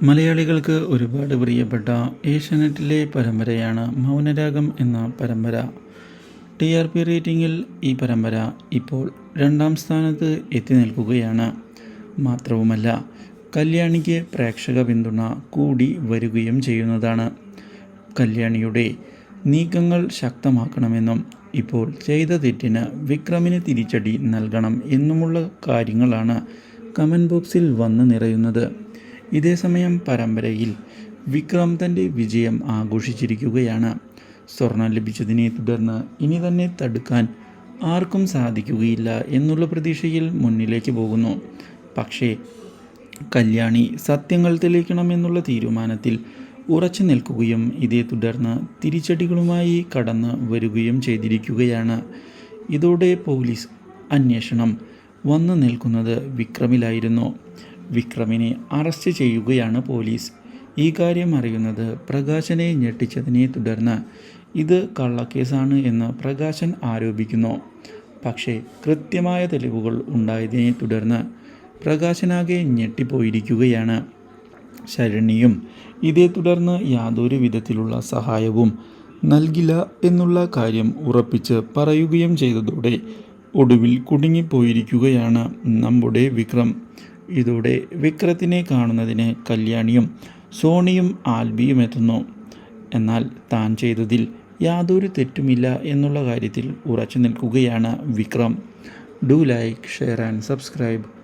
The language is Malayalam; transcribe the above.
മലയാളികൾക്ക് ഒരുപാട് പ്രിയപ്പെട്ട ഏഷ്യാനെറ്റിലെ പരമ്പരയാണ് മൗനരാഗം എന്ന പരമ്പര. ടി ആർ പി റേറ്റിംഗിൽ ഈ പരമ്പര ഇപ്പോൾ രണ്ടാം സ്ഥാനത്ത് എത്തി നിൽക്കുകയാണ്. മാത്രവുമല്ല കല്യാണിക്ക് പ്രേക്ഷക പിന്തുണ കൂടി വരികയും ചെയ്യുന്നതാണ്. കല്യാണിയുടെ നീക്കങ്ങൾ ശക്തമാക്കണമെന്നും ഇപ്പോൾ ചെയ്ത തെറ്റിന് വിക്രമിന് തിരിച്ചടി നൽകണം എന്നുമുള്ള കാര്യങ്ങളാണ് കമന്റ് ബോക്സിൽ വന്ന് നിറയുന്നത്. ഇതേസമയം പരമ്പരയിൽ വിക്രം തന്റെ വിജയം ആഘോഷിച്ചിരിക്കുകയാണ്. സ്വർണം ലഭിച്ചതിനെ തുടർന്ന് ഇനി തന്നെ തടുക്കാൻ ആർക്കും സാധിക്കുകയില്ല എന്നുള്ള പ്രതീക്ഷയിൽ മുന്നിലേക്ക് പോകുന്നു. പക്ഷേ കല്യാണി സത്യങ്ങൾ തെളിയിക്കണമെന്നുള്ള തീരുമാനത്തിൽ ഉറച്ചു നിൽക്കുകയും ഇതേ തുടർന്ന് തിരിച്ചടികളുമായി കടന്ന് വരികയും ചെയ്തിരിക്കുകയാണ്. ഇതോടെ പോലീസ് അന്വേഷണം വന്നു നിൽക്കുന്നത് വിക്രമിലായിരുന്നു. വിക്രമിനെ അറസ്റ്റ് ചെയ്യുകയാണ് പോലീസ്. ഈ കാര്യം അറിയുന്നത് പ്രകാശനെ ഞെട്ടിച്ചതിനെ തുടർന്ന്. ഇത് കള്ളക്കേസാണ് എന്ന് പ്രകാശൻ ആരോപിക്കുന്നു. പക്ഷേ കൃത്യമായ തെളിവുകൾ ഉണ്ടായതിനെ തുടർന്ന് പ്രകാശനാകെ ഞെട്ടിപ്പോയിരിക്കുകയാണ്. ശരണ്യയും ഇതേ തുടർന്ന് യാതൊരു വിധത്തിലുള്ള സഹായവും നൽകില്ല എന്നുള്ള കാര്യം ഉറപ്പിച്ച് പറയുകയും ചെയ്തതോടെ ഒടുവിൽ കുടുങ്ങിപ്പോയിരിക്കുകയാണ് നമ്മുടെ വിക്രം. ഇതോടെ വിക്രത്തിനെ കാണുന്നതിന് കല്യാണിയും സോണിയും ആൽബിയും എത്തുന്നു. എന്നാൽ താൻ ചെയ്തതിൽ യാതൊരു തെറ്റുമില്ല എന്നുള്ള കാര്യത്തിൽ ഉറച്ചു നിൽക്കുകയാണ് Vikram. Do like share and subscribe.